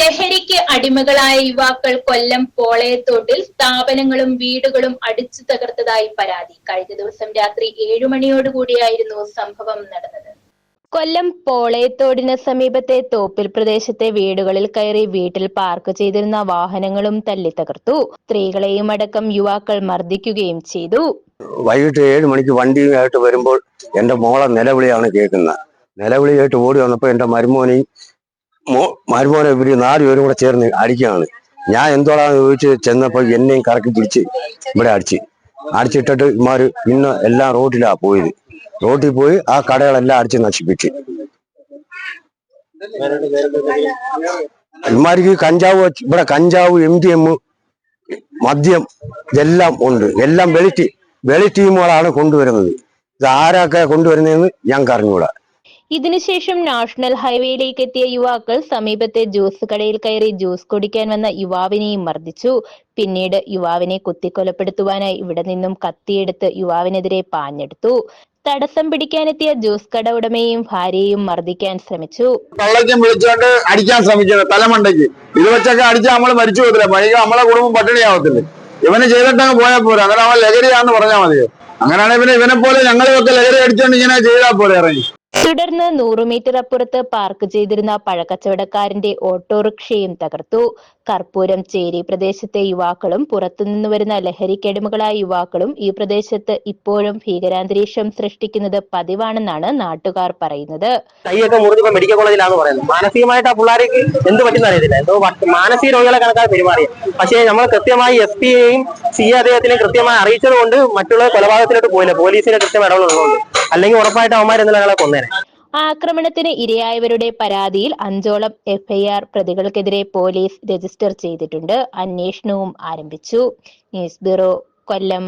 ലഹരിക്ക് അടിമകളായ യുവാക്കൾ കൊല്ലം പോളയത്തോട്ടിൽ സ്ഥാപനങ്ങളും വീടുകളും അടിച്ചു തകർത്തതായി പരാതി. കഴിഞ്ഞ ദിവസം രാത്രി ഏഴു മണിയോടുകൂടിയായിരുന്നു സംഭവം നടന്നത്. കൊല്ലം പോളയത്തോടിന് സമീപത്തെ തോപ്പിൽ പ്രദേശത്തെ വീടുകളിൽ കയറി വീട്ടിൽ പാർക്ക് ചെയ്തിരുന്ന വാഹനങ്ങളും തല്ലി തകർത്തു. സ്ത്രീകളെയും അടക്കം യുവാക്കൾ മർദ്ദിക്കുകയും ചെയ്തു. വൈകിട്ട് ഏഴ് മണിക്ക് വണ്ടിയുമായിട്ട് വരുമ്പോൾ എന്റെ മോളെ നിലവിളിയാണ് കേൾക്കുന്നത്. നിലവിളി കേട്ട് ഓടി വന്നപ്പോൾ എന്റെ മരുമോനെയും മരുമോനെ ഇവർ നാലുപേരും കൂടെ ചേർന്ന് അടിക്കുകയാണ്. ഞാൻ എന്തോടാന്ന് ചോദിച്ച് ചെന്നപ്പോൾ എന്നെയും കറക്കി പിടിച്ച് ഇവിടെ അടിച്ച്. അടിച്ചിട്ടിട്ട് ഇമാര് പിന്നെ എല്ലാം റോഡിലാ പോയത്. റോട്ടിൽ പോയി ആ കടകളെല്ലാം അടിച്ച് നശിപ്പിച്ച്. ഇമാർക്ക് കഞ്ചാവ് ഇവിടെ കഞ്ചാവ് എം ഡി എം മദ്യം ഇതെല്ലാം ഉണ്ട്. എല്ലാം വെളി വെളി ടീമുകളാണ് കൊണ്ടുവരുന്നത്. ഇത് ആരൊക്കെ കൊണ്ടുവരുന്നതെന്ന് ഞങ്ങൾക്ക് അറിഞ്ഞുകൂടാ ഇതിനുശേഷം നാഷണൽ ഹൈവേയിലേക്ക് എത്തിയ യുവാക്കൾ സമീപത്തെ ജ്യൂസ് കടയിൽ കയറി ജ്യൂസ് കുടിക്കാൻ വന്ന യുവാവിനെയും മർദ്ദിച്ചു. പിന്നീട് യുവാവിനെ കുത്തിക്കൊലപ്പെടുത്തുവാനായി ഇവിടെ നിന്നും കത്തിയെടുത്ത് യുവാവിനെതിരെ പാഞ്ഞെടുത്തു. തടസ്സം പിടിക്കാനെത്തിയ ജ്യൂസ് കട ഉടമയും ഭാര്യയെയും മർദ്ദിക്കാൻ ശ്രമിച്ചു. കള്ളയ്ക്കും വിളിച്ചോണ്ട് അടിക്കാൻ ശ്രമിച്ചത് തലമണ്ടയ്ക്ക്. ഇത് വെച്ചൊക്കെ അടിച്ചാൽ നമ്മൾ മരിച്ചു പോകത്തില്ല. പണിക്ക് നമ്മളെ കുടുംബം പട്ടിണിയാവത്തില്ലേ. ഇവന് ചെയ്തിട്ടങ്ങ് പോയാൽ പോരാ. അങ്ങനെ അവൻ ലഹരിയാന്ന് പറഞ്ഞാൽ മതിയോ? അങ്ങനെയാണെങ്കിൽ പിന്നെ ഇവനെ പോലെ ഞങ്ങളെയൊക്കെ ലഹരി അടിച്ചോണ്ട് ഇങ്ങനെ ചെയ്താൽ പോലെ ഇറങ്ങി. തുടർന്ന് നൂറു മീറ്റർ അപ്പുറത്ത് പാർക്ക് ചെയ്തിരുന്ന പഴക്കച്ചവടക്കാരന്റെ ഓട്ടോറിക്ഷയും തകർത്തു. കർപ്പൂരം ചേരി പ്രദേശത്തെ യുവാക്കളും പുറത്തുനിന്ന് വരുന്ന ലഹരിക്കടിമകളായ യുവാക്കളും ഈ പ്രദേശത്ത് ഇപ്പോഴും ഭീകരാന്തരീക്ഷം സൃഷ്ടിക്കുന്നത് പതിവാണെന്നാണ് നാട്ടുകാർ പറയുന്നത്. കൈയൊക്കെ മുറിഞ്ഞിപ്പോ മെഡിക്കൽ കോളേജിലാണ് പറയുന്നത് മാനസികമായിട്ട് ആ പിള്ളേർക്ക് എന്ത് പറ്റുന്ന അറിയത്തില്ല. എന്തോ മാനസിക രോഗികളെ കണക്കാണ് പെരുമാറിയ പക്ഷേ നമ്മൾ കൃത്യമായി എസ് പിയെയും സി അദ്ദേഹത്തിനെയും കൃത്യമായി അറിയിച്ചത് കൊണ്ട് മറ്റുള്ള കൊലപാതകത്തിലോട്ട് പോയില്ല. പോലീസിന്റെ കൃത്യം ഇടപെടുന്നതുകൊണ്ട് അല്ലെങ്കിൽ ഉറപ്പായിട്ട് അവന്മാർ ഇന്നലെ ഞങ്ങളെ കൊന്നേനെ. ആക്രമണത്തിന് ഇരയായവരുടെ പരാതിയിൽ അഞ്ചോളം എഫ്ഐആർ പ്രതികൾക്കെതിരെ പോലീസ് രജിസ്റ്റർ ചെയ്തിട്ടുണ്ട്. അന്വേഷണവും ആരംഭിച്ചു. News bureau Kollam.